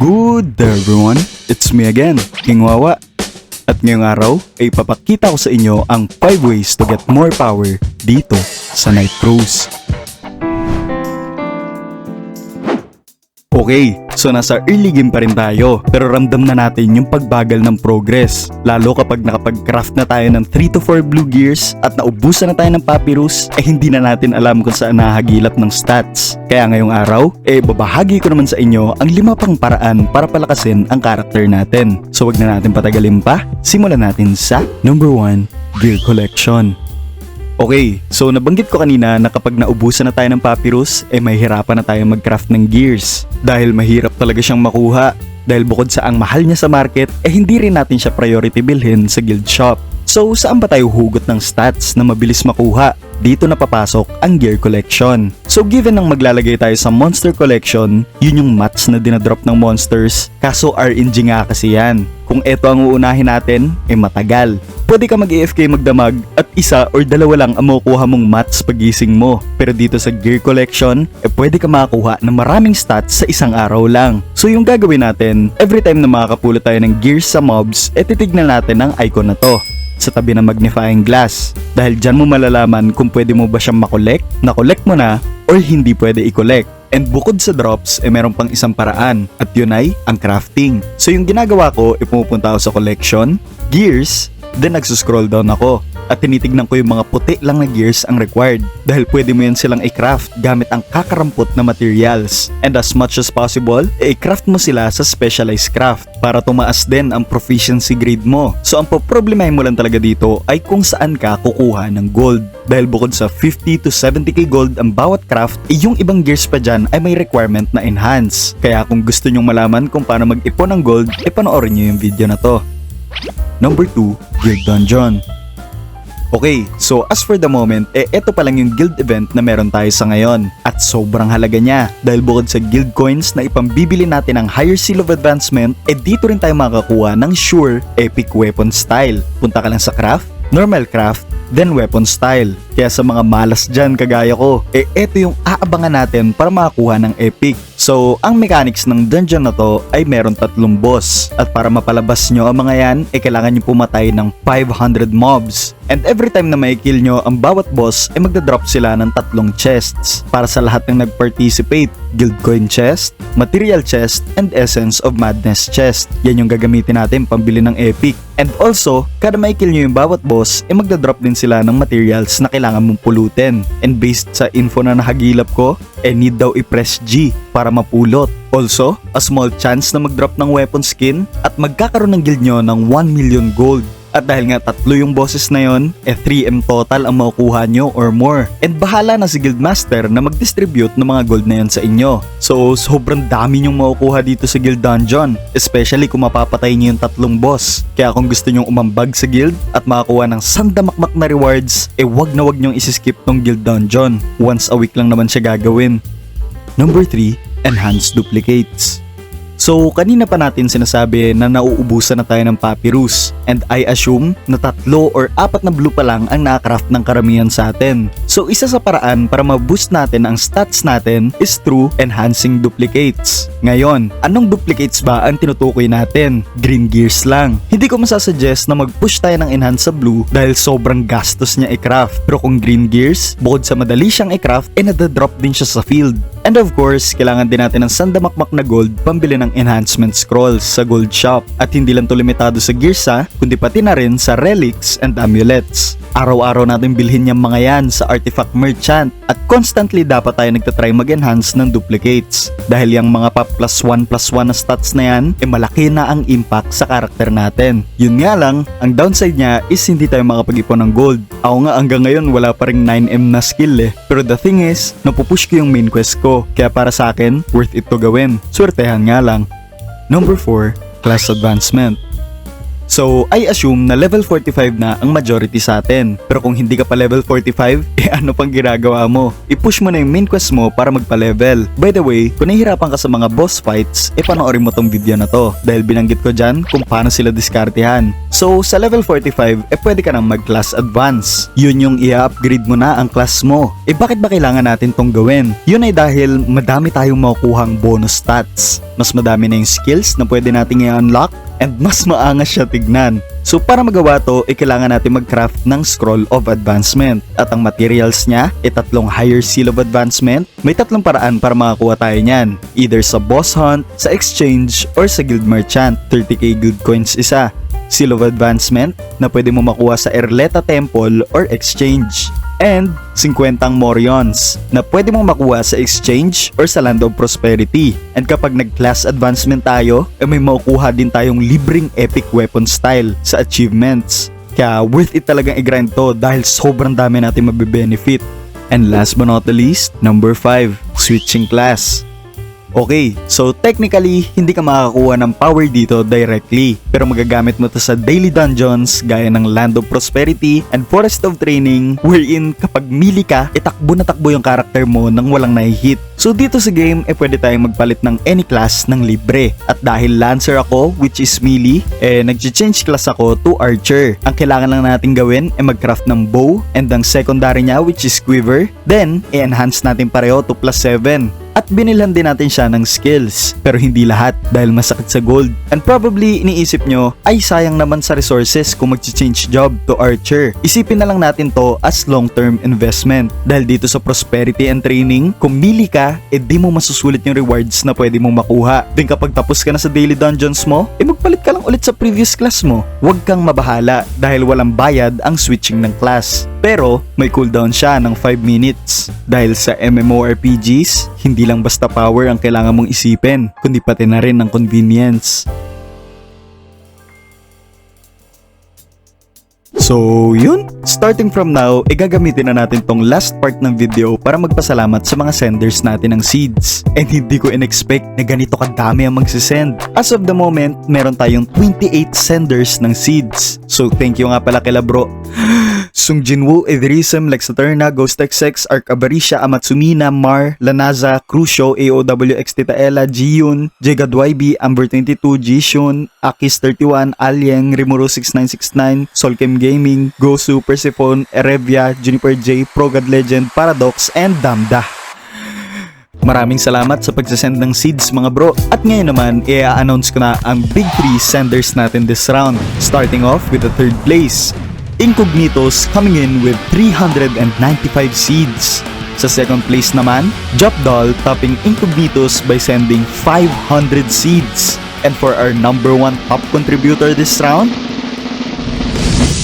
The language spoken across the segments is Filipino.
Good day everyone, it's me again, King Wawa. At ngayong araw ay papakita ko sa inyo ang 5 ways to get more power dito sa Night Cruise. Okay, so nasa early game pa rin tayo pero ramdam na natin yung pagbagal ng progress. Lalo kapag nakapag-craft na tayo ng 3 to 4 blue gears at naubusan na tayo ng papyrus eh hindi na natin alam kung saan nahagilap ng stats. Kaya ngayong araw, eh babahagi ko naman sa inyo ang lima pang paraan para palakasin ang karakter natin. So wag na natin patagalin pa, simulan natin sa number 1, gear collection. Okay, so nabanggit ko kanina na kapag naubusan na tayo ng papyrus, eh mahihirapan na tayo mag-craft ng gears. Dahil mahirap talaga siyang makuha. Dahil bukod sa ang mahal niya sa market, eh hindi rin natin siya priority bilhin sa guild shop. So saan ba tayo hugot ng stats na mabilis makuha? Dito na papasok ang gear collection. So given nang maglalagay tayo sa monster collection, yun yung mats na dinadrop ng monsters, kaso RNG nga kasi yan. Kung eto ang uunahin natin, eh matagal. Pwede ka mag-AFK magdamag at isa or dalawa lang ang makukuha mong mats pagising mo. Pero dito sa gear collection, eh pwede ka makakuha ng maraming stats sa isang araw lang. So yung gagawin natin, every time na makakapulot tayo ng gears sa mobs, eh titignan natin ang icon na to sa tabi ng magnifying glass. Dahil dyan mo malalaman kung pwede mo ba siyang makolek, nakolek mo na, or hindi pwede i-collect. And bukod sa drops, eh meron pang isang paraan at yun ay ang crafting. So yung ginagawa ko, eh pumupunta ako sa collection, gears, then nagsuscroll down ako at tinitignan ko yung mga puti lang na gears ang required dahil pwede mo yan silang i-craft gamit ang kakarampot na materials. And as much as possible, i-craft mo sila sa specialized craft para tumaas din ang proficiency grade mo. So ang poproblemahin mo lang talaga dito ay kung saan ka kukuha ng gold. Dahil bukod sa 50 to 70k gold ang bawat craft, eh yung ibang gears pa dyan ay may requirement na enhance. Kaya kung gusto nyong malaman kung paano mag-ipon ng gold, e panoorin nyo yung video na to. Number 2, Guild Dungeon. Okay, so as for the moment, eh eto pa lang yung guild event na meron tayo sa ngayon. At sobrang halaga niya dahil bukod sa guild coins na ipambibili natin ng higher seal of advancement, eh dito rin tayo makakakuha ng sure epic weapon style. Punta ka lang sa craft, normal craft, then weapon style. Kaya sa mga malas dyan kagaya ko, eh eto yung aabangan natin para makakuha ng epic. So, ang mechanics ng dungeon na to ay meron tatlong boss. At para mapalabas nyo ang mga yan, eh kailangan nyo pumatay ng 500 mobs. And every time na may kill nyo ang bawat boss, eh magdadrop sila ng tatlong chests. Para sa lahat ng nag-participate, guild coin chest, material chest, and essence of madness chest. Yan yung gagamitin natin pambili ng epic. And also, kada may kill nyo yung bawat boss, eh magdadrop din sila ng materials na kailangan mong pulutin. And based sa info na nahagilap ko, eh need daw i-press G para mapulot. Also, a small chance na mag-drop ng weapon skin at magkakaroon ng guild nyo ng 1 million gold. At dahil nga tatlo yung bosses na yon, eh 3M total ang makukuha nyo or more. And bahala na si Guildmaster na mag-distribute ng mga gold na yon sa inyo. So, sobrang dami nyong makukuha dito sa Guild Dungeon. Especially kung mapapatay nyo yung tatlong boss. Kaya kung gusto nyong umambag sa guild at makakuha ng sandamakmak na rewards, eh wag na wag nyong isiskip tong Guild Dungeon. Once a week lang naman siya gagawin. Number 3, Enhanced Duplicates. So, kanina pa natin sinasabi na nauubusan na tayo ng papyrus and I assume na tatlo or apat na blue pa lang ang nakakraft ng karamihan sa atin. So, isa sa paraan para ma-boost natin ang stats natin is through enhancing duplicates. Ngayon, anong duplicates ba ang tinutukoy natin? Green gears lang. Hindi ko masasuggest na mag-push tayo ng enhance sa blue dahil sobrang gastos niya i-craft. Pero kung green gears, bukod sa madali siyang i-craft, eh nadadrop din siya sa field. And of course, kailangan din natin ng sandamakmak na gold pambili ng enhancement scrolls sa gold shop. At hindi lang to limitado sa gears ha, kundi pati na rin sa relics and amulets. Araw-araw natin bilhin yung mga yan sa artifact merchant at constantly dapat tayo nagtatry mag-enhance ng duplicates. Dahil yung mga pa plus 1 plus 1 na stats na yan, eh malaki na ang impact sa karakter natin. Yun nga lang, ang downside niya is hindi tayo makapag-ipon ng gold. Ako nga hanggang ngayon wala pa ring 9M na skill eh. Pero the thing is, napupush ko yung main quest ko. Kaya para sa akin, worth it to gawin. Swertehan nga lang. Number 4, class advancement. So, I assume na level 45 na ang majority sa atin. Pero kung hindi ka pa level 45, eh ano pang ginagawa mo? I-push mo na yung main quest mo para magpa-level. By the way, kung nahihirapan ka sa mga boss fights, eh panoorin mo tong video na to. Dahil binanggit ko dyan kung paano sila diskartehan. So, sa level 45, eh pwede ka nang mag-class advance. Yun yung i-upgrade mo na ang class mo. Eh bakit ba kailangan natin tong gawin? Yun ay dahil madami tayong makukuhang bonus stats. Mas madami na yung skills na pwede nating i-unlock and mas maangas siya tignan. So para magawa to, eh, kailangan natin mag-craft ng Scroll of Advancement. At ang materials niya, ay tatlong Higher Seal of Advancement. May tatlong paraan para makakuha tayo niyan. Either sa Boss Hunt, sa Exchange, or sa Guild Merchant. 30k Guild Coins isa. Seal of Advancement na pwede mo makuha sa Erleta Temple or Exchange. And 50 Morions na pwede mo makuha sa Exchange or sa Land of Prosperity. And kapag nag-class advancement tayo, eh may makukuha din tayong libreng epic weapon style sa achievements. Kaya worth it talagang i-grind to dahil sobrang dami natin mabe-benefit. And last but not the least, number 5, switching class. Okay, so technically, hindi ka makakakuha ng power dito directly. Pero magagamit mo to sa daily dungeons gaya ng Land of Prosperity and Forest of Training wherein kapag mili ka, itakbo na takbo yung karakter mo nang walang nahihit. So dito sa game, eh pwede tayong magpalit ng any class ng libre. At dahil Lancer ako, which is melee, eh nag-change class ako to Archer. Ang kailangan lang natin gawin ay mag-craft ng bow and ang secondary niya which is quiver. Then, i-enhance natin pareho to plus 7. At binilhan din natin siya ng skills. Pero hindi lahat dahil masakit sa gold. And probably iniisip nyo, ay sayang naman sa resources kung mag-change job to Archer. Isipin na lang natin to as long-term investment. Dahil dito sa prosperity and training, kung mili ka, eh mo masusulit yung rewards na pwede mong makuha. Then kapag tapos ka na sa daily dungeons mo, eh magpalit ka lang ulit sa previous class mo. Huwag kang mabahala dahil walang bayad ang switching ng class. Pero may cooldown siya ng 5 minutes. Dahil sa MMORPGs, hindi lang basta power ang kailangan mong isipin, kundi pati na rin ang convenience. So, yun. Starting from now, igagamitin na natin tong last part ng video para magpasalamat sa mga senders natin ng seeds. And hindi ko in-expect na ganito kadami ang magsisend. As of the moment, meron tayong 28 senders ng seeds. So, thank you nga pala kila bro. Sung Jinwoo, Idrism, Lex Saturna, Ghost XX, Arc Avarisha, Amatsumina, Mar, Lanaza, Crucio, AOW, Titaela, Jiyun, Jegad YB, Amber 22, Jishun, Akis 31, Alyeng, Rimuru 6969, Solkem Gaming, Gosu, Persephone, Erevia, Juniper J, Progad Legend, Paradox, and Damda. Maraming salamat sa pagsasend ng seeds mga bro. At ngayon naman, i-announce ko na ang big 3 senders natin this round. Starting off with the third place. Incognitos coming in with 395 seeds. Sa second place naman, Jopdol topping Incognitos by sending 500 seeds. And for our number one top contributor this round,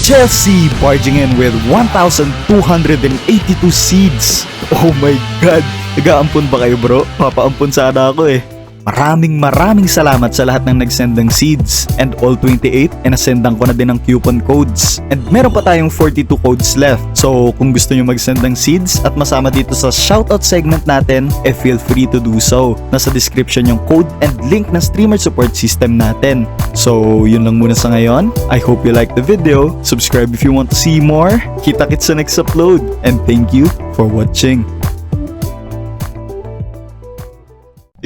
Chelsea barging in with 1,282 seeds. Oh my god! Nag-aampon ba kayo bro? Papaampon sana ako eh. Maraming maraming salamat sa lahat ng nagsend ng seeds and all 28 and nasendan ko na din ng coupon codes. And meron pa tayong 42 codes left. So kung gusto nyo magsend ng seeds at masama dito sa shoutout segment natin eh feel free to do so. Nasa description yung code and link ng streamer support system natin. So yun lang muna sa ngayon. I hope you like the video. Subscribe if you want to see more. Kita kits sa next upload. And thank you for watching